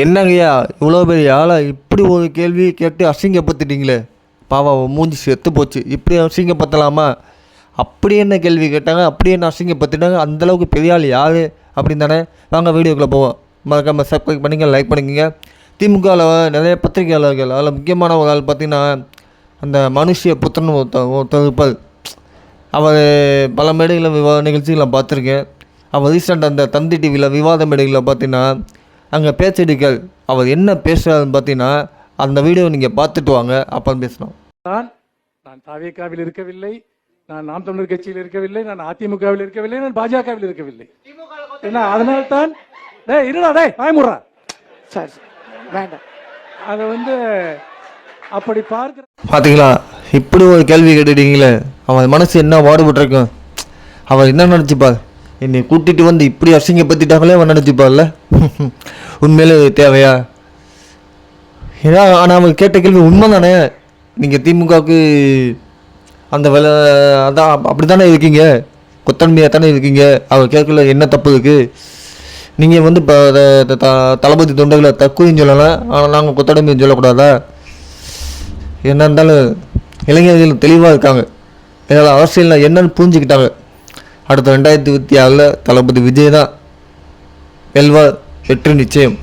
என்னங்கய்யா இவ்வளோ பெரிய ஆளா இப்படி ஒரு கேள்வி கேட்டு அசிங்கப்படுத்திட்டீங்களே? பாவம் மூஞ்சி செத்து போச்சு. இப்படி அசிங்கப்படுத்தலாமா? அப்படி என்ன கேள்வி கேட்டாங்க அப்படி என்ன அசிங்கப்படுத்திட்டாங்க அந்தளவுக்கு பெரிய ஆள் யார் அப்படின்னு தானே? வாங்க வீடியோக்குள்ளே போவோம். மறக்காமல் சப்ஸ்கிரைப் பண்ணிங்க லைக் பண்ணிக்கங்க. திமுகவில் நிறைய பத்திரிகையாளர்கள் அதில் முக்கியமான ஒரு ஆள் பார்த்தீங்கன்னா அந்த மனுஷிய புத்திரன் ஒருத்த ஒருத்தர் இருப்பார். அவர் பல மேடைகளில் விவாத நிகழ்ச்சிகளை பார்த்துருக்கேன். அவர் ரீசெண்ட் அந்த தந்தி டிவியில் விவாத மேடைகளில் பார்த்தீங்கன்னா அங்கே பேச்சடிகள் அவர் என்ன பேசுகிறாருன்னு பார்த்தீங்கன்னா அந்த வீடியோ நீங்கள் பார்த்துட்டு வாங்க அப்புறம் பேசலாம். நான் நான் தாவேக்காவில் இருக்கவில்லை நான் நாம் தமிழர் கட்சியில் இருக்கவில்லை நான் அதிமுகவில் இருக்கவில்லை நான் பாஜகவில் இருக்கவில்லை. என்ன அதனால்தான் டேய் இருடா டேய் வாய்முறா சரி வேண்டாம். அதை வந்து அப்படி பார்க்கிற பார்த்தீங்களா இப்படி ஒரு கேள்வி கேட்டுட்டீங்களே. அவன் மனசு என்ன பாடுபட்டிருக்கும் அவர் என்ன நினச்சிப்பார்? என்னை கூட்டிகிட்டு வந்து இப்படி அசிங்கப்படுத்திட்டாங்களே அவன் நினச்சிப்பார்ல உண்மையிலே தேவையா? ஏன்னா ஆனால் அவங்க கேட்ட கேள்வி உண்மை தானே நீங்கள் திமுகவுக்கு அந்த வில அதான் அப்படி தானே இருக்கீங்க? கொத்தன்மையாக தானே இருக்கீங்க? அவர் கேட்கல என்ன தப்பு இருக்குது நீங்கள் வந்து இப்போ தளபதி தொண்டைகளை தக்குன்னு சொல்லலாம் ஆனால் நாங்கள் கொத்தடமையும் சொல்லக்கூடாதா? என்ன இருந்தாலும் இளைஞர்கள் தெளிவாக இருக்காங்க. இதனால் அரசியலில் என்னன்னு புரிஞ்சுக்கிட்டாங்க. அடுத்த ரெண்டாயிரத்தி இருபத்தி ஆறில் தளபதி விஜய் தான் வெல்வா வெற்றி நிச்சயம்.